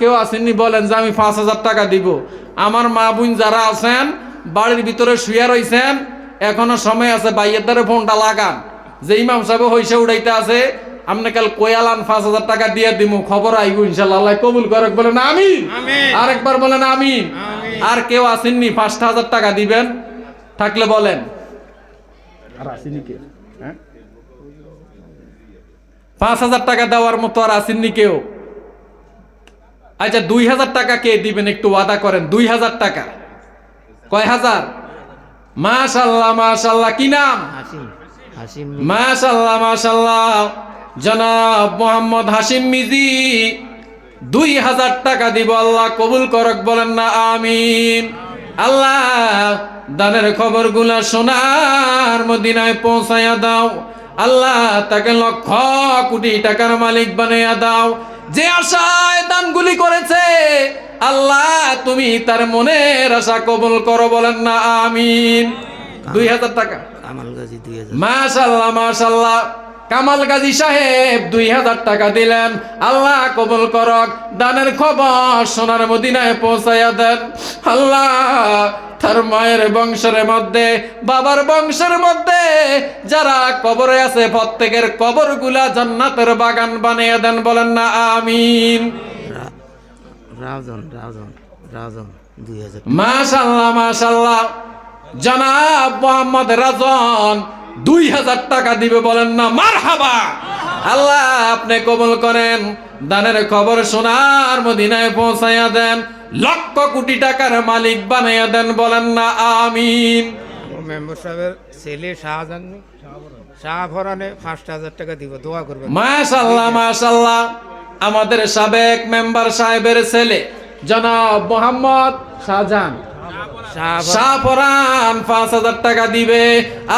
কেউ আসেননি বলেন যে আমি পাঁচ হাজার টাকা দিব। আমার মা বোন যারা আছেন বাড়ির ভিতরে শুয়ে রইছেন এখনও সময় আছে বাইয়ের দ্বারে ফোনটা লাগান। যে ইমাম সাহেব হইসে উড়াইতে আছে আপনি কাল কয়ালান পাঁচ হাজার টাকা দিয়ে দিমু খবর আইব ইনশাল্লাহ। আল্লাহ কবুল করে বলেন আমিন। আমিন। আরেকবার বলেন আমিন। আমিন। আর কেউ আসেননি পাঁচটা হাজার টাকা দিবেন থাকলে বলেন। আর আসেনি কেউ হ্যাঁ? পাঁচ হাজার টাকা দেওয়ার মতো আর আসেননি কেউ। আচ্ছা দুই হাজার টাকা কে দিবেন? একটু ওয়াদা করেন। দুই হাজার টাকা। কয় হাজার মাশাল্লাহ মাশাল্লাহ। কি নাম? মাশাল্লাহ মাশাল্লাহ। জনাব মোহাম্মদ হাসিম মিজি। দুই হাজার টাকা দিব আল্লাহ কবুল করক বলেন না আমিন। আল্লাহ দানের খবরগুলা সোনার মদিনায় পৌঁছাইয়া দাও। আল্লাহ তাকে লক্ষ কোটি টাকার মালিক বানাইয়া দাও। যে আশায় দানগুলি করেছে আল্লাহ তুমি তার মনের আশা কবল করো বলেন না আমিন। দুই হাজার টাকা। মাশাল্লাহ মাশাল্লাহ। কামাল গাজী সাহেব দুই হাজার টাকা দিলেন। আল্লাহ কবুল করক দানের খবর সোনার মদিনায় পৌঁছাইয়া দেন। আল্লাহ তার মায়ের বংশের মধ্যে বাবার বংশের মধ্যে যারা কবরে আছে প্রত্যেকের কবরগুলা জান্নাতের বাগান বানিয়ে দেন বলেন না আমিন। রাজন রাজন রাজন মাশাল্লাহ মাশাল্লাহ। জনাব মোহাম্মদ রাজন দুই হাজার টাকা দিবে বলেন না মার হাবা আল্লাহ আপনি কবল করেন দানের খবর সোনার মদিনায় পৌঁছাইয়া দেন লক্ষ কোটি টাকার মালিক বানাইয়া দেন বলেন না আমিন। মেম্বার সাহেবের ছেলে শাহজাহান শাহফরানে হাজার টাকা দিব দোয়া করবেন। মাশাল্লাহ মাশাল্লাহ আমাদের সাবেক মেম্বার সাহেবের ছেলে জনাব মোহাম্মদ শাহজাহান। শাহফরান পাঁচ হাজার টাকা দিবে।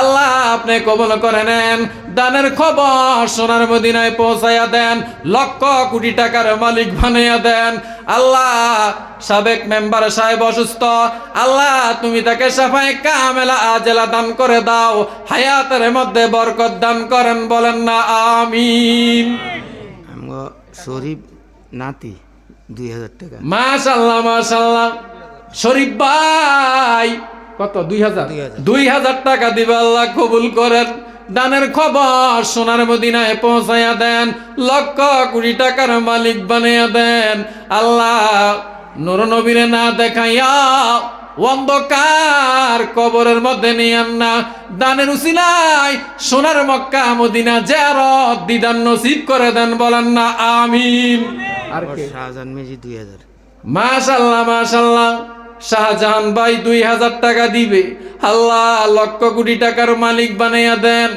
আল্লাহ আপনি কবল করে নেন। দানের খবর সোনার মদিনায় পৌঁছাইয়া দেন। লক্ষ কোটি টাকার মালিক বানাইয়া দেন। আল্লাহ সাবেক মেম্বার সাহেব অসুস্থ। আল্লাহ তুমি তাকে সাফাই কামেলা আজেলা দান করে দাও। হায়াতের মধ্যে বরকত দান করেন বলেন না আমিন। শরীফ নাতি দুই হাজার টাকা। মাশাল্লাহ মাশাল্লাহ। শরীফ ভাই কত? দুই হাজার? দুই হাজার। টাকা দিবে আল্লাহ কবুল করেন। দানের খবর সোনার মদিনায় পৌঁছাইয়া দেন। লক্ষ কোটি টাকার মালিক বানাইয়া দেন। আল্লাহ নুর নবীরে না দেখাইয়া অন্ধকার কবরের মধ্যে নিয়ান না। দানের উসিলাই সোনার মক্কা মদিনা জেরত দিদান নসিব করে দেন বলেন না আমিন। আর শাহজাহান মেজি দুই হাজার। মাশাল্লাহ মাশাল্লাহ। শাহজাহান ভাই দুই হাজার টাকা দিবে। আল্লাহ, লক্ষ কোটি টাকার মালিক বানাইয়া দেন।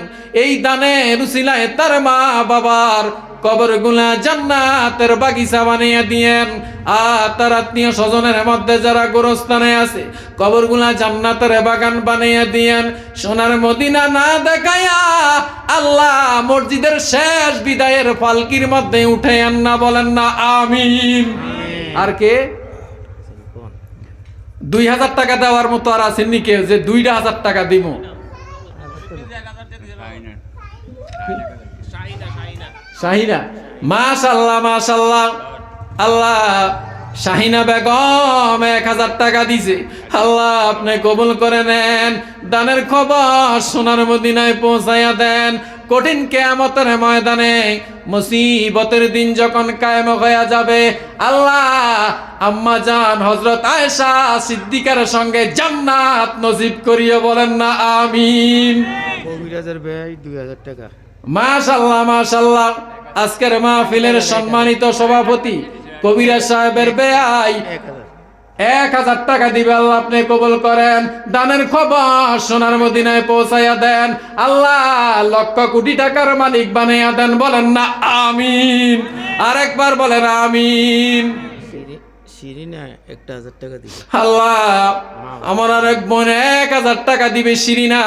এই দানে রুসিলায় তার মা বাবার কবরগুলা জান্নাতের বাগিচা বানাইয়া দিয়েন। আর তার আত্মীয় স্বজনের মধ্যে যারা গোরস্থানে আছে কবরগুলা জান্নাতের বাগান বানাইয়া দিয়েন। সোনার মদিনা না দেখাইয়া আল্লাহ মসজিদের শেষ বিদায়ের পালকির মধ্যে উঠে না বলেন না, আমিন। আর কে? দুই হাজার টাকা দেওয়ার মতো আর আসেননি কেউ যে দুইটা হাজার টাকা দিব। শাহিনা। মাশাল্লাহ মাশাল্লাহ। আল্লাহ, শাহিনা বেগম এক হাজার টাকা দিছে। আল্লাহ, আপনি কবুল করে নেন। দানের খবর সোনার মদিনায় পৌঁছাইয়া দেন। কঠিন কেয়ামতের ময়দানে মুসিবতের দিন যখন কায়েম হয়ে যাবে আল্লাহ আম্মা জান হজরত আয়েশা সিদ্দিকার সঙ্গে জান্নাত নসিব করিয়ে বলেন না আমিন। ব্যয় টাকা। মাশাল্লাহ মাশাল্লাহ আজকের মাহফিলের সম্মানিত সভাপতি কবিরা সাহেবের বেআই এক হাজার টাকা দিবে আল্লাহ আপনি কবুল করেন। দানের খবর সোনার মদিনায় পৌঁছাইয়া দেন। আল্লাহ লক্ষ কোটি টাকার মালিক বানাইয়া দেন। বলেন না আমিন। আরেকবার বলেন আমিন। আল্লাহ আমার আরেক বোন এক হাজার টাকা দিবে শিরিনা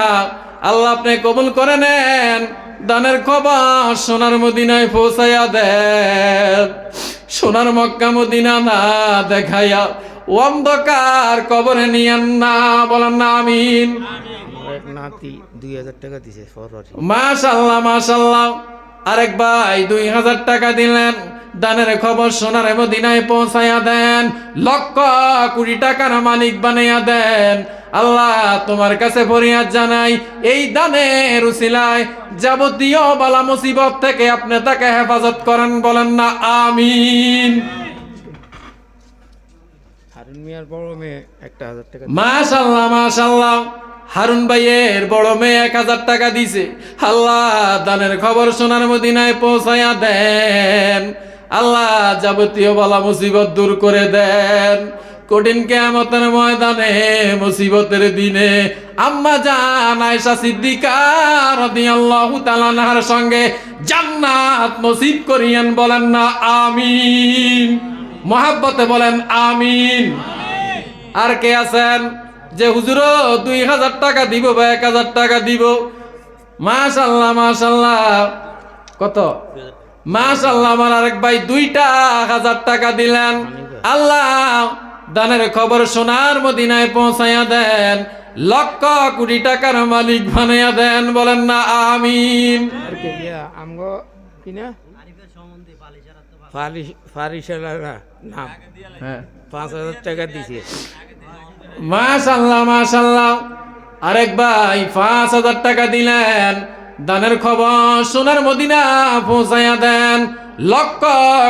আল্লাহ আপনি কবুল করে নেন। দানের খবর সোনার মদিনায় পৌঁছাইয়া দেন। সোনার মক্কা মদিনা না দেখাইয়া অন্ধকার কবরে নিয়েন না বলেন না আমিন। নাতি দুই হাজার টাকা দিছে মাশাল্লাহ মাশাল্লাহ। আরেক ভাই দুই হাজার টাকা দিলেন। দানের খবর সোনার মদিনায় পৌঁছাইয়া দেন। লক্ষ কোটি টাকার মালিক বানাইয়া দেন। আল্লাহ তোমার কাছে ফরিয়াদ জানাই এই দানের উসিলায় যাবতীয় বালা মুসিবত থেকে আপনি তাকে হেফাজত করেন বলেন না আমিন। হারুন বড় মেয়ে মাশাল্লাহ মাশাল্লাহ হারুন ভাইয়ের বড় মেয়ে এক হাজার টাকা দিছে আল্লাহ দানের খবর সোনার মদিনায় পৌঁছাইয়া দেন। আল্লাহ যাবতীয় বলা মুসিবত দূর করে দেন। কঠিন কেয়ামতের ময়দানে মুসিবতের দিনে আম্মা জান আয়েশা সিদ্দিকা রাদিয়াল্লাহু তাআলা সঙ্গে জান্নাত নসিব করিয়েন বলেন না, আমিন। মহাব্বতে বলেন আমিন। আর কে আছেন? যে হুজুর দুই হাজার টাকা দিব বা এক হাজার টাকা দিব। মাশাল্লাহ মাশাল্লাহ। কত? মাশাল্লাহ আমার আরেক ভাই দুইটা হাজার টাকা দিলেন। আল্লাহ দানের খবর সোনার মদিনায় পৌঁছাইয়া দেন। লক্ষ কোটি টাকার মালিক বানাইয়া দেন। বলেন না আমিন। আমগো কিনা নাম। হ্যাঁ। পাঁচ হাজার টাকা দিছে। মাশাল্লাহ মাশাল্লাহ আরেক ভাই পাঁচ হাজার টাকা দিলেন। দানের খবর সোনার মদিনা পৌঁছাইয়া দেন। লক্ষ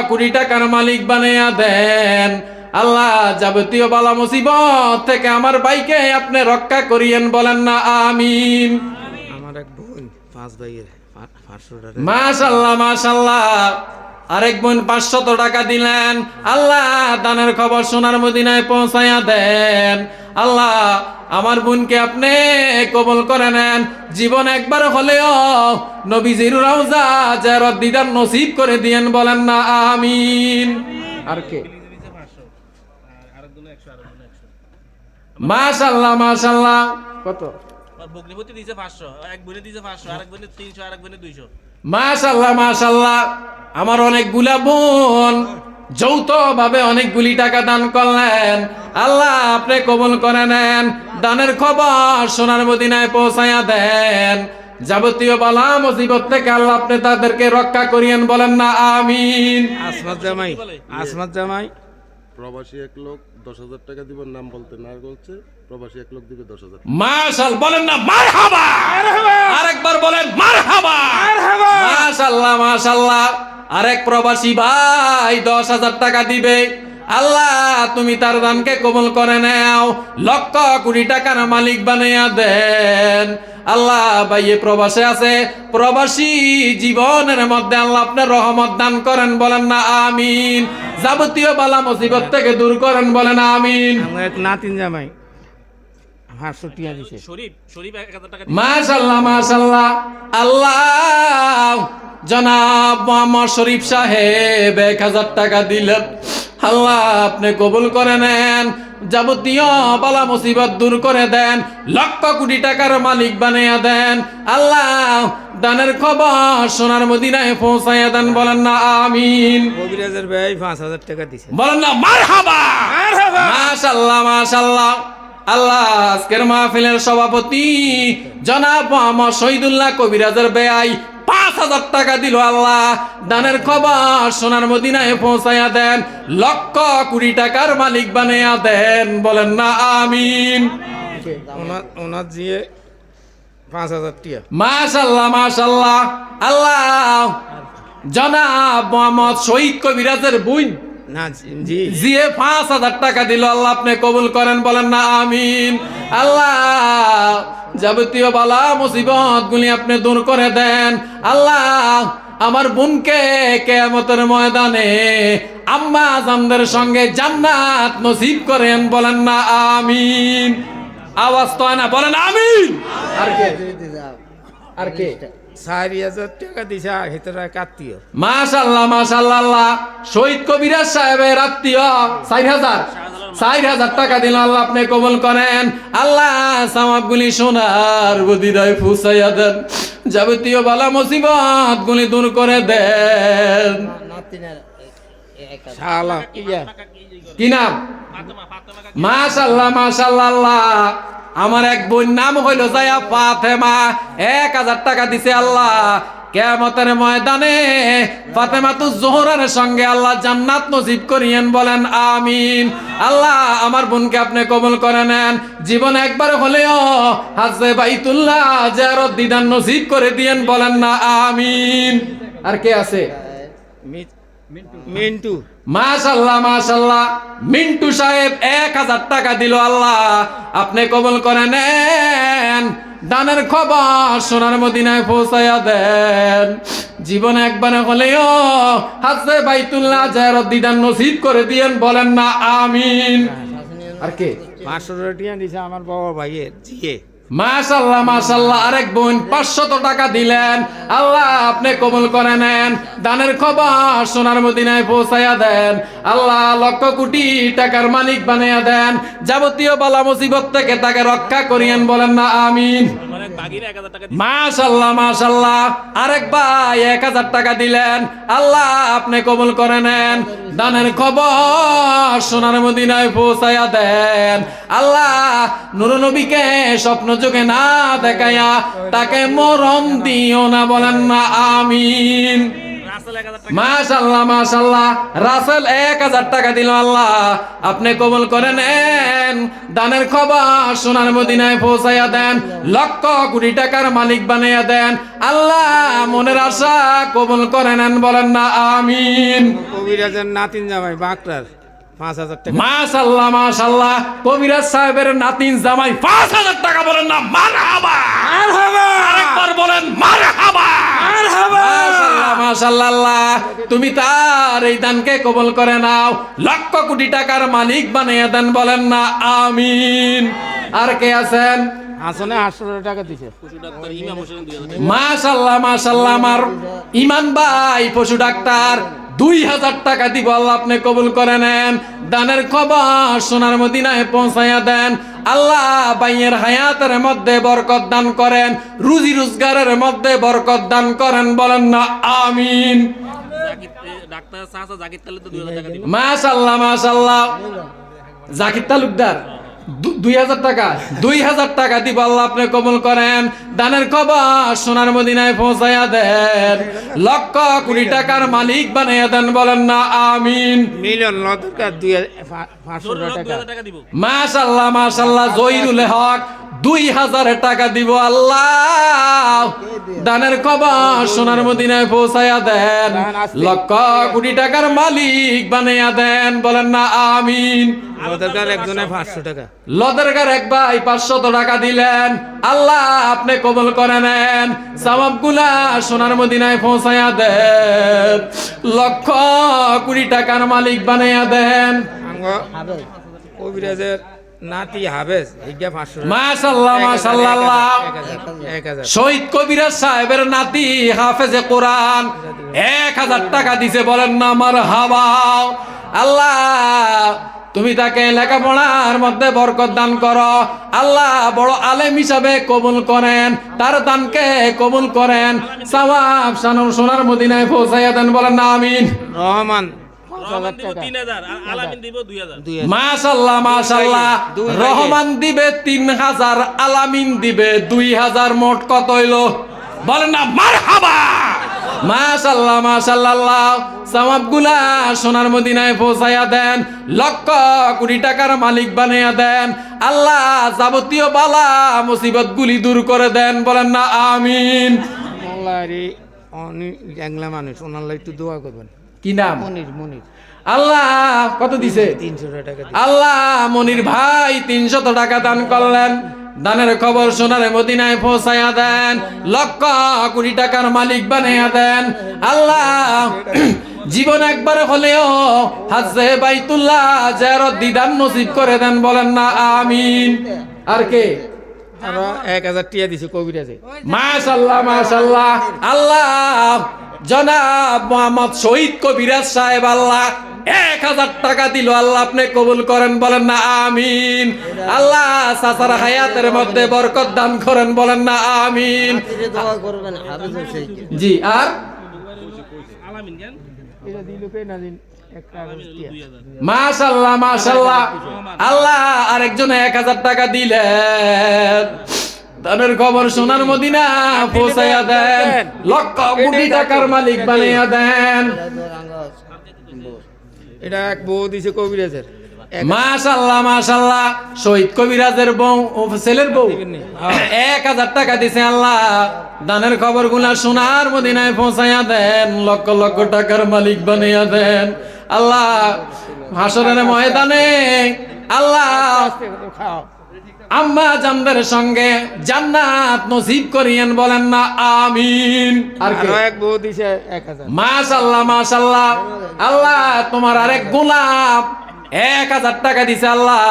কোটি টাকার মালিক বানাইয়া দেন। আল্লাহ যাবতীয় বালা মুসিবত থেকে আমার ভাইকে আপনি রক্ষা করিয়েন বলেন না আমিন। আমার এক বোন পাঁচ ভাইয়ের মাশাল্লাহ মাশাল্লাহ আরেক বোন পাঁচশত টাকা দিলেন। আল্লাহ দানের খবর সোনার মদিনায় পৌঁছাইয়া দেন। আল্লাহ, আমার বোনকে আপনি কবল করে নেন। জীবন একবার হলেও নবীজির রওজা জারত দিদার নসিব করে দিয়েন বলেন না, আমিন। আর কে? মাশাল্লাহ মাশাল্লাহ। কত? আর বগ্নিপতি দিয়েছে পাঁচশো, এক বইনে দিয়েছে পাঁচশো, আরেক বইনে তিনশো, আরেক বইনে দুইশো। মাশাল্লাহ মাশাল্লাহ। আমার অনেকগুলা বোন যৌথ ভাবে অনেকগুলি টাকা দান করলেন। আল্লাহ আপনি কবুল করে নেন দানের খবর সোনার মদিনায় পৌঁছাইয়া দেন। যাবতীয় বালা মুসিবত থেকে আল্লাহ আপনি তাদেরকে রক্ষা করিয়েন বলেন না আমিন। আসমাত জামাই আসমাত জামাই। প্রবাসী এক লোক দশ হাজার টাকা দিবেন নাম বলতে না বলছে প্রবাসী এক লোক দিবে দশ হাজার মাশাল বলেন না মারহাবা! আরেকবার বলেন মারহাবা! মাশাল্লাহ মাশাল্লাহ আরেক প্রবাসী ভাই দশ হাজার টাকা দিবে। আল্লাহ তুমি তার দানকে কবল করে নাও। লক্ষ কোটি টাকার মালিক বানাইয়া দেন। আল্লাহ ভাইয়ে প্রবাসে আছে। প্রবাসী জীবনের মধ্যে আল্লাহ আপনার রহমত দান করেন, বলেন না, আমিন। যাবতীয় বালা মুসিবত থেকে দূর করেন, বলেন আমিন। এক নাতিন জামাই। দিছে। শরীফ শরীফ এক হাজার টাকা মাশাল্লাহ মাশাল্লাহ আল্লাহ জনাব মোহাম্মদ শরীফ সাহেব এক হাজার টাকা দিলেন। আল্লাহ আপনি কবুল করে নেন। যাবতীয় বালা মুসিবত দূর করে দেন। লক্ষ কোটি টাকার মালিক বানিয়ে দেন। আল্লাহ দানের খবর সোনার মদিনায় পৌঁছাইয়া দেন। বলেন না আমিন। কবিরাজের ভাই পাঁচ হাজার টাকা দিছে। বলেন না মারহাবা। মাশাল্লাহ মাশাল্লাহ আল্লাহ আজকের মাহফিলের সভাপতি জনাব মোহাম্মদ শহীদুল্লাহ কবিরাজের বেআই পাঁচ হাজার টাকা দিল আল্লাহ। দানের খবর সোনার মদিনায় পৌঁছাইয়া দেন লক্ষ কোটি টাকার মালিক বানাইয়া দেন। বলেন না আমিন। ওনার জিয়ে পাঁচ হাজার টিয়া। মাশাল্লাহ মাশাল্লাহ। আল্লাহ জনাব মোহাম্মদ শহীদ কবিরাজের বুইন না জি। জিয়ে পাঁচ হাজার টাকা দিল আল্লাহ আপনি কবুল করেন বলেন না আমিন। আল্লাহ যাবতীয় বালা মুসিবত গুলি আপনি দূর করে দেন। আল্লাহ আমার বোনকে কেয়ামতের ময়দানে আম্মা জানদের সঙ্গে জান্নাত নসিব করেন বলেন না আমিন। আওয়াজ তো হয় না বলেন আমিন। আর কে? আর কে? চারি হাজার টাকা দিছে আর ভিতরে এক আত্মীয় মাশাল্লাহ মাশাল্লাহ আল্লাহ। শহীদ কবিরাজ সাহেবের আত্মীয় চার হাজার চার হাজার টাকা দিল আল্লাহ আপনি কবল করেন। আল্লাহ সোনার ফুসাইয়া দেন। যাবতীয় বালা মুসিবত গুলি দূর করে দেন। কি নাম? মাশাল্লাহ মাশাল্লাহ আল্লাহ। আমার এক বোন নাম হইল জায়া ফাতেমা। এক হাজার টাকা দিছে আল্লাহ। কেয়ামতের ময়দানে ফাতেমাতু জোহরার সঙ্গে আল্লাহ জান্নাত নসিব করিয়েন বলেন আমিন। আল্লাহ আমার বোনকে আপনি কবুল করে নেন। জীবন একবার হলেও হাজে বাইতুল্লাহ জিয়ারত দিদান নসিব করে দিয়েন বলেন না আমিন। আর কে আছে? মিন্টু। মাশাল্লাহ মাশাল্লাহ মিন্টু সাহেব এক হাজার টাকা দিল আল্লাহ। আপনি কবল করে নেন। দানের খবর সোনার মদিনায় পৌঁছাইয়া দেন। জীবন একবারে হলেও হাজে বাইতুল্লাহ জায়রত দিদান নসিব করে দিয়েন বলেন না আমিন। আর কে? পাঁচশো টাকা দিছে আমার বাবা ভাইয়ের জিয়ে মাশাল্লাহ মাশাল্লাহ আরেক বোন পাঁচশত টাকা দিলেন। আল্লাহ আপনি কবুল করে নেন। দানের খবর সোনার মদিনায় পৌঁছাইয়া দেন। আল্লাহ লক্ষ কোটি টাকার মালিক বানাইয়া দেন। যাবতীয় বালা মুসিবত থেকে তাকে রক্ষা করিয়েন বলেন না, আমিন। মানে মাশাল্লাহ মাশাল্লাহ আরেক ভাই এক হাজার টাকা দিলেন। আল্লাহ আপনি কবুল করে নেন। দানের খবর সোনার মদিনায় পৌঁছাইয়া দেন। আল্লাহ নুর নবীকে স্বপ্ন যোগে না দেখাইয়া তাকে মরম দিও না বলেন না, আমিন। মাশাল্লাহ মাশাল্লাহ। রাসেল এক হাজার টাকা দিল আল্লাহ। আপনি কবুল করে নেন। দানের খবর সোনার মদিনায় পৌঁছাইয়া দেন। লক্ষ কোটি টাকার মালিক বানাইয়া দেন। আল্লাহ মনের আশা কবুল করে নেন বলেন না, আমিন। কবিরাজের নাতিন জামাই, বাঁকড়ার। মাশাল্লাহ মাশাল্লাহ কবিরাজ সাহেবের নাতিন জামাই পাঁচ হাজার টাকা বলেন না মার হাবা আরেকবার বলেন মার হাবা মাশাল্লাহ মাশাল্লাহ তুমি তার এই দানকে কবল করে নাও। লক্ষ কোটি টাকার মালিক বানিয়ে দেন বলেন না আমিন। আর কে আছেন? আসনে আটশো টাকা দিছে। মাশাল্লাহ মাশাল্লাহ আমার ইমান ভাই পশু ডাক্তার। দুই হাজার টাকা দিব আল্লাহ আপনি কবুল করে নেন। দানের খবর সোনার মদিনায় পৌঁছাইয়া দেন। আল্লাহ বাইয়ের হায়াতের মধ্যে বরকত দান করেন রুজি রোজগারের মধ্যে বরকত দান করেন বলেন না আমিন। মাশাল্লাহ মাশাল্লাহ। জাকির তালুকদার দুই হাজার টাকা, দুই হাজার টাকা দিব আল্লাহ আপনি কবল করেন। দানের খবর সোনার মদিনায় পৌঁছাইয়া দেন। লক্ষ কোটি টাকার মালিক বানাইয়া দেন, বলেন না, আমিন। মিলিয়ন ন টাকা দুই মাশাল্লাহ মাশাল্লাহ জহিরুল হক দুই হাজার টাকা দিব আল্লাহ। দানের খবর সোনার মদিনায় পৌঁছাইয়া দেন। লক্ষ কোটি টাকার মালিক বানাইয়া দেন। বলেন না আমিন। লদেরকার এক ভাই পাঁচশত টাকা দিলেন। আল্লাহ আপনি কবল করে নেন। সবাবগুলা সোনার মদিনায় পৌঁছাইয়া দেন। লক্ষ কোটি টাকার মালিক বানাইয়া দেন। কবিরাজের নাতি হাবেজ হিগা পাঁচশো মাশাল্লাহ মাশাল্লাহ শহীদ কবিরাজ সাহেবের নাতি হাফেজে কোরআন এক হাজার টাকা দিছে বলেন না আমার হাবা আল্লাহ তুমি তাকে লেখাপড়ার মধ্যে বরকত দান করো। আল্লাহ বড় আলেম হিসাবে কবুল করেন তার দানকে কবুল করেন। সওয়াব শানুর সোনার মদিনায় পৌঁছাইয়া দেন বলেন না আমিন। রহমান। রহমান দিব তিন হাজার আর আলামিন দিব দুই হাজার। রহমান দিবে আলামিন দিবে মোট কত হইল? বলেন না মার হাবা মাশাল্লাহ মাশাল্লাহ সোনার মদিনায় পৌঁছাইয়া দেন লক্ষ কোটি টাকার মালিক বানাইয়া দেন। আল্লাহ যাবতীয় বালা মুসিবত গুলি দূর করে দেন। বলেন না আমিন। মোল্লারি অনি জ্যাংলা মানুষ ওনার একটু দোয়া করবেন। কি নাম? মনির মনির। আল্লাহ কত দিছে। আল্লাহ মনির ভাই তিনশত টাকা দান করলেন। দানের খবর সোনারে মদিনায় পৌঁছাইয়া দেন। লক্ষ কোটি টাকার মালিক বানাইয়া দেন। আল্লাহ জীবন একবার হলেও হাজে বাইতুল্লাহ জেরত দিদান নসিব করে দেন বলেন না আমিন। আর কে? আরও এক হাজার টিয়া দিছে কবিরাজে মাশাল্লাহ মাশাল্লাহ। আল্লাহ জনাব মোহাম্মদ শহীদ কবিরাজ সাহেব আল্লাহ এক হাজার টাকা দিল। আল্লাহ আপনি কবুল করেন বলেন না আমিন। আল্লাহ সাসার হায়াতের মধ্যে বরকত দান করেন বলেন না আমিন। জি আর? আলামিন কেন এটা দিল কে না দিন মাশাল্লাহ মাশাল্লাহ আল্লাহ আরেকজন এক হাজার টাকা দিলেন। দানের খবর সোনার মদিনা পৌঁছাইয়া দেন। লক্ষ কোটি টাকার মালিক বানাইয়া দেন। এটা এক বউ দিছে কবিরাজের। মাশাল্লাহ মাশাল্লাহ শহীদ কবিরাজের বউ ও ছেলের বউ। এক হাজার টাকা দিছে আল্লাহ। দানের খবরগুলা সোনার মদিনায় পৌঁছাইয়া দেন। লক্ষ লক্ষ টাকার মালিক বানাইয়া দেন। আল্লাহ হাসরের ময়দানে আল্লাহ আম্মা জানদের সঙ্গে জান্নাত নসিব করিয়েন বলেন না আমিন। আর এক বউ দিছে আল্লাহ তোমার আরেক গোলাপ এক হাজার টাকা দিছে আল্লাহ।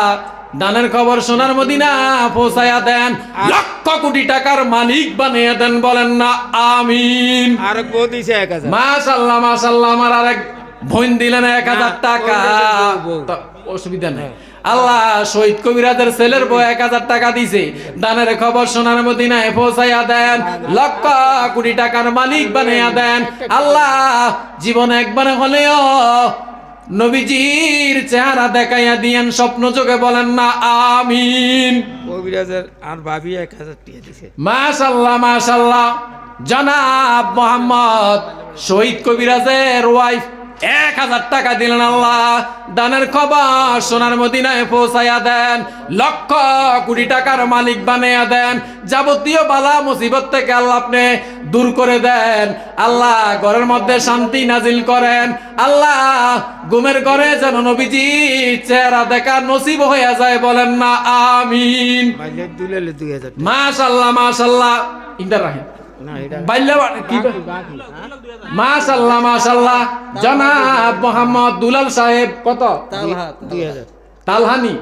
দানের খবর সোনার মদিনা পৌঁছায়া দেন লক্ষ কোটি টাকার মালিক বানিয়ে দেন বলেন না আমিন। আর এক বউ দিছে এক হাজার। মাশাল্লাহ মাশাল্লাহ আমার আরেক বোন দিলেন এক হাজার টাকা। অসুবিধা নাই। আল্লাহ শহীদ কবিরাজের ছেলের বউ এক হাজার টাকা দিছে। দানের খবর সোনার মদিনায় পৌঁছাইয়া দেন। লক্ষ কোটি টাকার মালিক বানাইয়া দেন। আল্লাহ জীবন একবার হলেও নবীজির চেহারা দেখাইয়া দিয়েন। স্বপ্ন চোখে বলেন না আমিন। কবিরাজের আর ভাবি এক হাজার টিয়া দিছে। মাশাল্লাহ মাশাল্লাহ। জনাব মোহাম্মদ শহীদ কবিরাজের ওয়াইফ এক হাজার টাকা দিলেন আল্লাহ। দানের খবর সোনার মদিনায় পৌঁছাইয়া দেন। লক্ষ কোটি টাকার মালিক বানাইয়া দেন। যাবতীয় বালা মুসিবত থেকে আল্লাহ আপনি দূর করে দেন। আল্লাহ ঘরের মধ্যে শান্তি নাজিল করেন। আল্লাহ ঘুমের ঘরে যেন নবীজি চেহারা দেখা নসিব হয়ে যায় বলেন না আমিন। মাশাল্লাহ মাশাল্লাহ। ইন্টার রাখেন না এটা বাইল্লা কি মাশাল্লাহ মাশাল্লাহ জনাব মোহাম্মদ দুলাল সাহেব কত? দুই হাজার। তালহানি?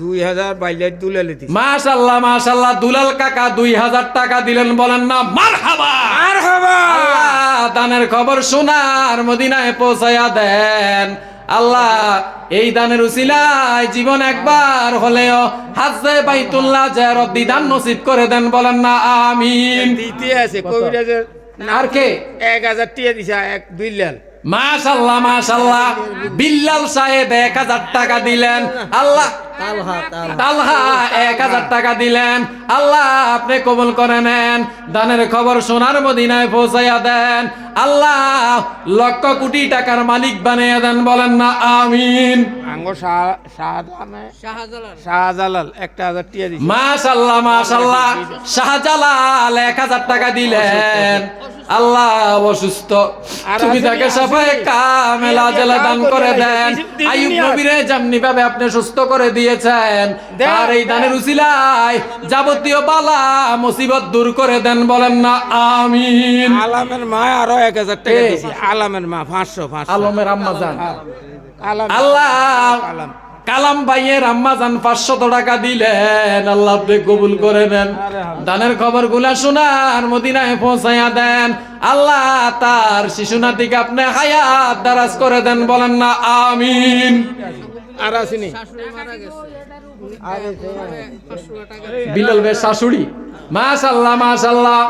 দুই হাজার বাইলে দুলেলে মাশাল্লাহ মাশাল্লাহ দুলাল কাকা দুই হাজার টাকা দিলেন বলেন না মারহাবা। আর আল্লাহ দানের খবর শোনার মদিনায় পৌঁছায়া দেন। আল্লাহ এই দানের উসিলায় জীবন একবার হলেও হাজে বাইতুল্লাহ জারত দিদান নসিব করে দেন বলেন না আমিন। দিতে আছে কবিরাজের আর কে? এক হাজার টিয়া দিছা এক মাশাল্লাহ মাশাল্লাহ। বিল্লাল সাহেব এক হাজার টাকা দিলেন। আল্লাহ তালহা তালহা। তালহা এক হাজার টাকা দিলেন। আল্লাহ আপনি কবুল করে নেন। দানের খবর সোনার মদিনায় পৌঁছাইয়া দেন। আল্লাহ লক্ষ কোটি টাকার মালিক বানিয়ে দেন। বলেন না আমিন। শাহজালাল? শাহজালাল। একটা হাজার টিয়া দিছে। মাশাল্লাহ মাশাল্লাহ। শাহজালাল এক হাজার টাকা দিলেন। আল্লাহ অসুস্থ। তুমি তাকে সাফায় কামেলা জেলা দান করে দেন। আইয়ুব নবীরে যেমনি ভাবে আপনি সুস্থ করে দিয়েছেন। আর এই দানের উসিলায় যাবতীয় বালা মুসিবত দূর করে দেন বলেন না আমিন। আলামের মা আরও এক হাজার টাকা আলামের মা পাঁচশো পাঁচশো। আলমের আম্মা জান। আল্লাহ কালাম ভাইয়ের আম্মা জান পাঁচশত টাকা দিলেন। আল্লাহ আপনি কবুল করে নেন। দানের খবরগুলা শোনার মদিনায় পৌঁছাইয়া দেন। আল্লাহ তার শিশু নাতিকে আপনি হায়াত দারাজ করে দেন বলেন না আমিন। আর আসেনি। বিল্লাল ভাইয়ের শাশুড়ি। মাশাল্লাহ মাশাল্লাহ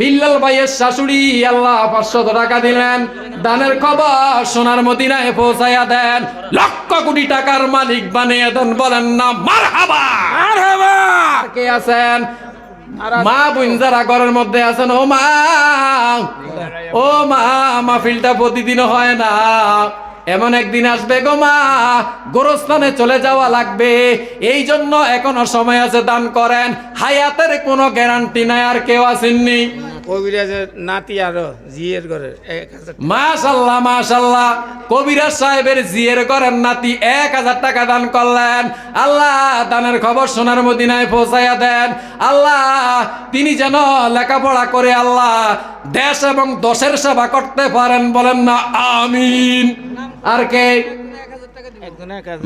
বিল্লাল ভাইয়ের শাশুড়ি আল্লাহ পাঁচশত টাকা দিলেন। দানের খবর সোনার মদিনায় পৌঁছাইয়া দেন। লক্ষ কোটি টাকার মালিক বানিয়ে দেন বলেন না মারহাবা। আর হবা কে আছেন? মা বোন যারা ঘরের মধ্যে আছেন ও মা। ও মা মাহফিলটা প্রতিদিন হয় না। এমন একদিন আসবে গো মা, গোরস্থানে চলে যাওয়া লাগবে। এই জন্য এখনও সময় আছে দান করেন। হায়াতের কোনো গ্যারান্টি নাই, আর কেউ আসেননি। কবিরাজের নাতি আরও, জিয়ের ঘরে, এক হাজার মাশাল্লাহ মাশাল্লাহ। কবিরাজ সাহেবের জিয়ের করেন নাতি এক হাজার টাকা দান করলেন। আল্লাহ দানের খবর সোনার মদিনায় পৌঁছাইয়া দেন। আল্লাহ, তিনি যেন লেখাপড়া করে আল্লাহ দেশ এবং দশের সেবা করতে পারেন বলেন না, আমিন। আর কে?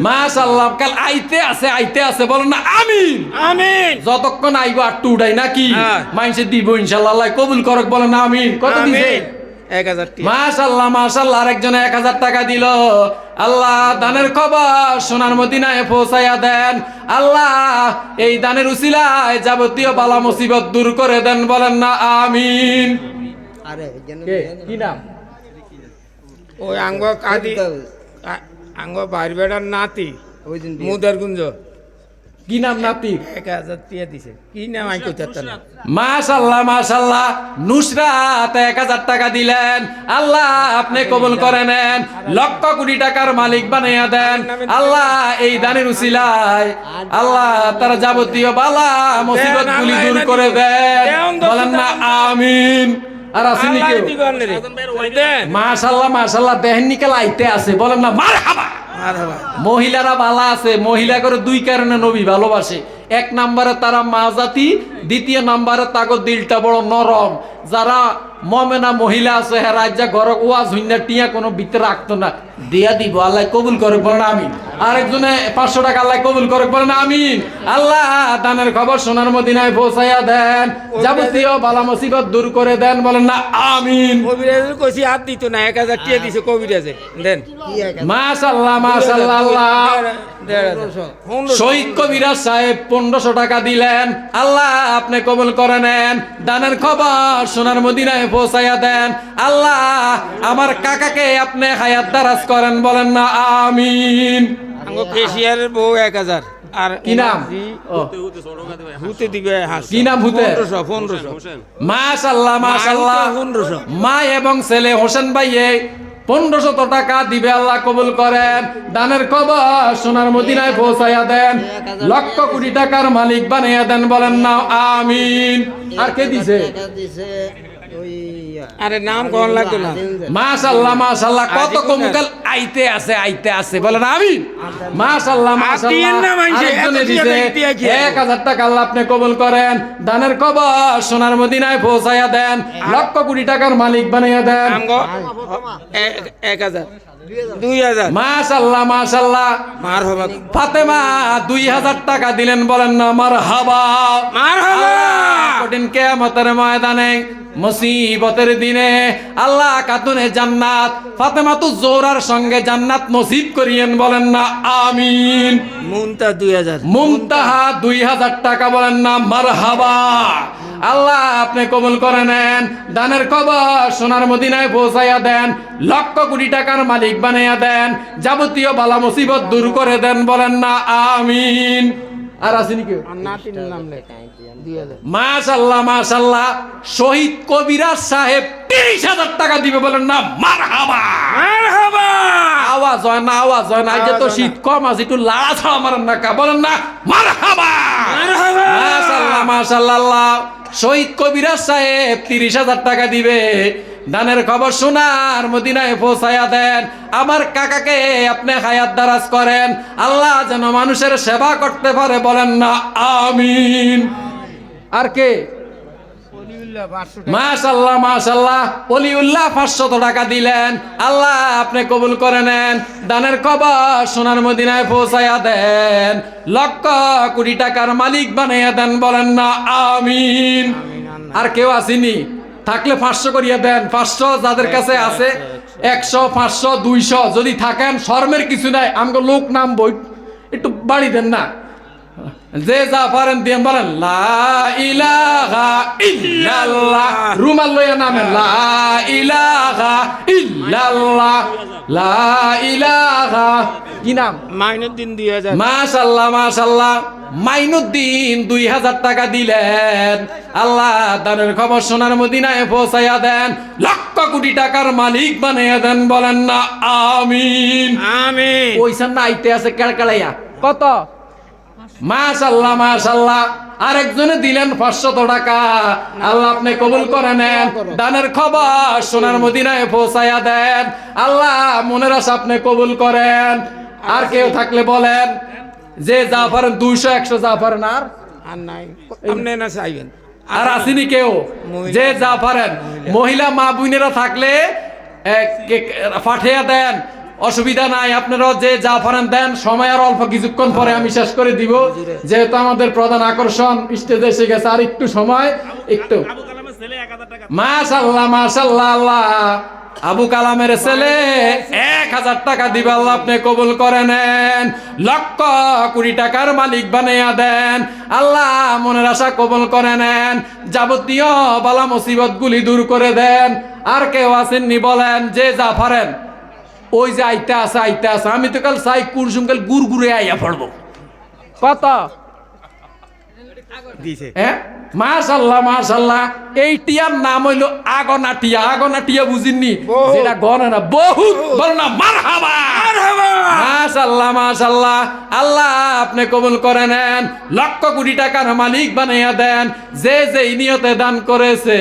মাশাল্লাহ কাল আইতে আছে আইতে আছে বলেন না আমিন। আমিন। যতক্ষণ আইব আর টুডাই নাকি? হ্যাঁ। মাইনসে দিব ইনশাল্লাহ আল্লাহ কবুল করক বলেন না আমিন। কত দিছে? মাশাল্লাহ মাশাল্লাহ আরেকজন এক হাজার টাকা দিল। আল্লাহ দানের খবর সোনার মদিনায় পৌঁছাইয়া দেন। আল্লাহ এই দানের উসিলায় যাবতীয় বালা মুসিবত দূর করে দেন বলেন না আমিন। আরে কি? নাম? ওই আঙ্গ কাদি আঙ্গ বাইর বেড়ার নাতি ওই দিন কি নাম নাতি? এক হাজার টিয়া দিছে। কি নাম আমি মাশাল্লাহ মাশাল্লাহ নুসরাত এক হাজার টাকা দিলেন। আল্লাহ আপনি কবুল করে নেন। লক্ষ কোটি টাকার মালিক বানাইয়া দেন। আল্লাহ এই দানের উসিলায় আল্লাহ তারা যাবতীয় বালা মুসিবত গুলি দূর করে দেন। বলেন না আমিন। আর আসেনি কেউ? মাশাল্লাহ মাশাল্লাহ দেহেননি আইতে আছে। বলেন না মার হাবা মহিলারা ভালো আছে মহিলা করে দুই কারণে নবী ভালোবাসে। এক নম্বরে তারা মা জাতি দ্বিতীয় নম্বরে তাগর দিলটা বড় নরম। যারা মমেনা মহিলা আছে হ্যাঁ রাজ্যা ঘর ওয়াজ হইনা টিয়া কোনো ভিতরে রাখতো না। দিয়া দিব আল্লাহ কবুল করে বলেন আমিন। আরেকজনে পাঁচশো টাকা আল্লাহ কবুল করে বলেন আমিন। আল্লাহ দানের খবর সোনার মদিনায় পৌঁছাইয়া দেন যাবতীয় বালা মুসিবত দূর করে দেন বলেন না আমিন। কবিরাজের কইছি হাত দিত না এক হাজার টিয়া দিছে কবিরাজে। দেন। কি এক মাশাল্লাহ মাশাল্লাহ আল্লাহ। দেড় হাজার। পনেরোশো। শহীদ কবিরাজ সাহেব পনেরোশো টাকা দিলেন। আল্লাহ আপনি কবুল করে নেন। দানের খবর সোনার মদিনায় পৌঁছাইয়া দেন। আল্লাহ আমার কাকাকে আপনি হায়াত দারাজ করেন বলেন না আমিন। কেশিয়ারের বউ এক হাজার। আর কি নাম? হুতে দিবে কি নাম হুতে? পনেরোশো মাশাল্লাহ মাশাল্লাহ। পনেরোশো। মা এবং ছেলে হোসেন পনেরোশত টাকা দিবে আল্লাহ কবুল করেন। দানের খবর সোনার মদিনায় পৌঁছাইয়া দেন। লক্ষ কোটি টাকার মালিক বানাইয়া দেন বলেন না আমিন। আর কে দিছে? আরে নাম কখন লাগতো না। মাশাল্লাহ মাশাল্লাহ কত কমকাল আইতে আছে আইতে আছে বলেন কি হবে? এক হাজার টাকা আল্লাহ আপনি কবুল করেন। দানের খবর সোনার মদিনায় পৌঁছাইয়া দেন। লক্ষ কোটি টাকার মালিক বানাইয়া দেন। এক- হাজার। দুই হাজার। মাশাল্লাহ মাশাল্লাহ। মার হবা ফাতেমা দুই হাজার টাকা দিলেন বলেন না আমার হাবা মার কঠিন কেয়ামতের ময়দানে মুসিবতের দিনে আল্লাহ কাতুনে জান্নাত ফাতেমা তো জোরার সঙ্গে জান্নাত নসিব করিয়েন বলেন না আমিন। মুনতা দুই হাজার। মুনতাহা দুই হাজার টাকা বলেন না মারহাবা। আল্লাহ আপনি কবুল করে নেন দানের খবর সোনার মদিনায় পৌঁছাইয়া দেন লক্ষ কোটি টাকার মালিক বানাইয়া দেন যাবতীয় বালা মুসিবত দূর করে দেন বলেন না আমিন। আর আসেনি কেউ? মাশাল্লাহ মাশাল্লাহ শহীদ কবিরাজ সাহেব তিরিশ হাজার টাকা দিবে বলেন না মারহাবা। মার হবা আওয়াজ হয় না আওয়াজ হয় না আজ তো শীত কম আছে একটু লাড়া ছাড়া মারেন না কা বলেন না মারহাবা। মার হবা মাশাল্লাহ মাশাল্লাহ শহীদ কবিরাজ সাহেব তিরিশ হাজার টাকা দিবে দানের খবর শোনার মদিনায় পৌঁছায়া দেন। আমার কাকাকে আপনি হায়াত দারাজ করেন। আল্লাহ যেন মানুষের সেবা করতে পারে বলেন না আমিন। আর কে? মাশাল্লাহ মাশাল্লাহ অলিউল্লাহ পাঁচশত টাকা দিলেন। আল্লাহ আপনি কবুল করে নেন। দানের খবর সোনার মদিনায় পৌঁছাইয়া দেন। লক্ষ কোটি টাকার মালিক বানাইয়া দেন বলেন না আমিন। আর কেউ আসেনি? থাকলে পাঁচশো করিয়া দেন। পাঁচশো যাদের কাছে আছে একশো পাঁচশো দুইশো যদি থাকেন শর্মের কিছু নাই। আমাকে লোক নাম বই একটু বাড়ি দেন না। যে যা পারেন দিয়ে বলেন রুমাল লইয়া নামে কি নাম? মাইনুদ্দিন দুই হাজার। মাশাল্লাহ মাশাল্লাহ। মাইনুদ্দিন দুই হাজার টাকা দিলেন। আল্লাহ দানের খবর সোনার মদিনায় পৌঁছাইয়া দেন। লক্ষ কোটি টাকার মালিক বানাইয়া দেন বলেন না আমিন। আমি ওইসান না আইতে আছে কেড়কেড়াইয়া কত? মাশাল্লাহ মাশাল্লাহ আরেকজনে দিলেন পাঁচশত টাকা। আল্লাহ আপনি কবুল করে নেন। দানের খবর সোনার মদিনায় পৌঁছাইয়া দেন। আল্লাহ মনের আশা আপনি কবুল করেন। আর কেউ থাকলে বলেন যে যা পারেন দুইশো একশো যা পারেন আর? আর নাই। আপনি না চাইবেন। আর আসেনি কেউ। যে যা পারেন মহিলা মা বোনেরা থাকলে পাঠিয়ে দেন। অসুবিধা নাই আপনারা যে যা পারেন দেন, সময় আর অল্প কিছুক্ষণ পরে আমি শেষ করে দিব। যেহেতু আমাদের প্রধান আকর্ষণ স্টেজে এসে গেছে, আর একটু সময়, একটু। মাশাল্লাহ মাশাল্লাহ আল্লাহ। আবু কালামের ছেলে, এক হাজার টাকা দিবে আল্লাহ, আপনি কবুল করে নেন। লক্ষ কুড়ি টাকার মালিক বানাইয়া দেন। আল্লাহ মনের আশা কবুল করে নেন। যাবতীয় বালা মুসিবত গুলি দূর করে দেন। আর কেউ আসেননি বলেন, যে যা পারেন। ওই যে আইতে আছে আইতে আছে আমি তো কাল চাই কুরসুম কাল গুড় গুড়ে আইয়া পড়ব। দিছে। হ্যাঁ? মাশাল্লাহ মাশাল্লাহ। এই টিয়ার নাম হইল আগনা টিয়া আগনা টিয়া বুঝিনি। যেটা গনে না বহুত। বল না মারহাবা। মাশাল্লাহ মাশাল্লাহ। আল্লাহ আপনি কবুল করে নেন। লক্ষ কোটি টাকার মালিক বানাইয়া দেন। যে যে নিয়তে দান করেছে।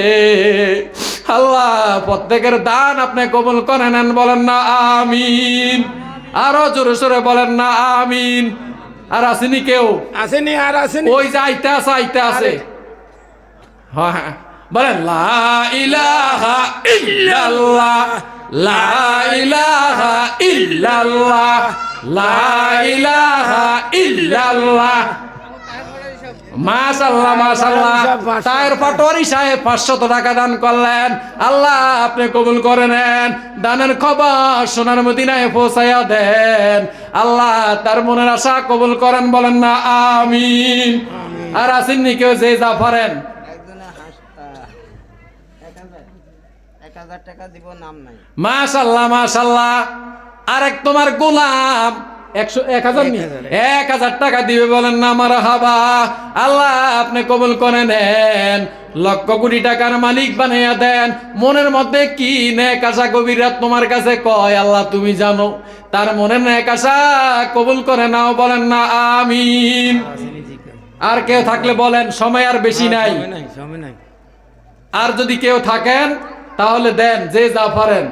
আল্লাহ প্রত্যেকের দান আপনি কবুল করে নেন বলেন না আমিন। আরও জোরে সোরে বলেন না আমিন। আর আসেনি কেউ? আসেনি আর আসেনি। ওই যে আইতে আছে আইতে আছে। হ্যাঁ হ্যাঁ। বলেন লা ইলাহা ইল্লাল্লাহ লা ইলাহা ইল্লাল্লাহ লা ইলাহা ইল্লাল্লাহ মাশাল্লাহ মাশাল্লাহ তায়ের পাটোয়ারি সাহেব পাঁচশত টাকা দান করলেন। আল্লাহ আপনি কবুল করে নেন। দানের খবর সোনার মদিনায় পৌঁছাইয়া দেন। আল্লাহ তার মনের আশা কবুল করেন বলেন না আমিন। আর আসেননি কেউ যে যা পারেন? একজনে হাস আহ, এক হাজার এক টাকা দিব নাম নাই। মাশাল্লাহ মাশাল্লাহ আরেক তোমার গোলাম। একশো এক হাজার নি? এক হাজার। টাকা দিবে বলেন না আমার হাবা। আল্লাহ আপনি কবুল করে নেন। লক্ষ কোটি টাকার মালিক বানাইয়া দেন। মনের মধ্যে কি নেক আশা গভীরাত তোমার কাছে কয়? আল্লাহ তুমি জানো। তার মনের নেক আশা কবুল করে নাও বলেন না আমিন। আর কেউ থাকলে বলেন সময় আর বেশি নাই। আর যদি কেউ থাকেন তাহলে দেন যে যা পারেন।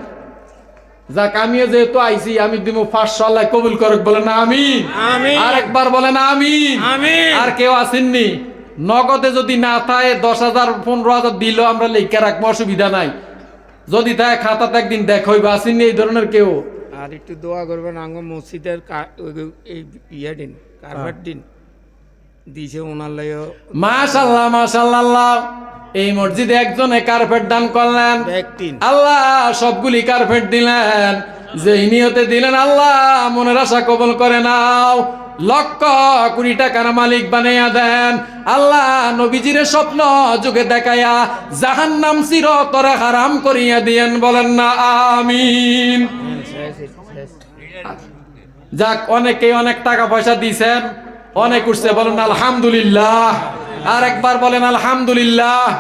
যাক আমিও যেহেতু আইছি আমি দিব পাঁচশো আল্লাহ কবুল করুক বলেন আমিন। আর একবার বলেন আমিন। আমিন। আর কেউ আসেননি। নগদে যদি না থাকে দশ হাজার পনেরো হাজার দিল আমরা লেখা রাখব অসুবিধা নাই। যদি তাই খাতাতে একদিন দেখ হইবা আসেননি এই ধরনের কেউ? আর একটু দোয়া করবেন আঙ্গ মসজিদের ইয়ে দিন কারবার দিন। দিছে ওনার লাগে মাশাল্লাহ মাশাল্লাহ এই মসজিদে একজনে কার্পেট দান করলেন। আল্লাহ সবগুলি কার্পেট দিলেন। যে নিয়তে দিলেন আল্লাহ মনের আশা কবল করে নাও। লক্ষ কোটি টাকার মালিক বানাইয়া দেন। আল্লাহ নবীজির স্বপ্ন যুগে দেখাইয়া জাহান নাম চির তরে হারাম করিয়া দিয়েন বলেন না আমিন। যাক অনেকেই অনেক টাকা পয়সা দিয়েছেন। অনেক উঠছে বলেন আলহামদুলিল্লাহ। আর একবার বলেন আলহামদুলিল্লাহ।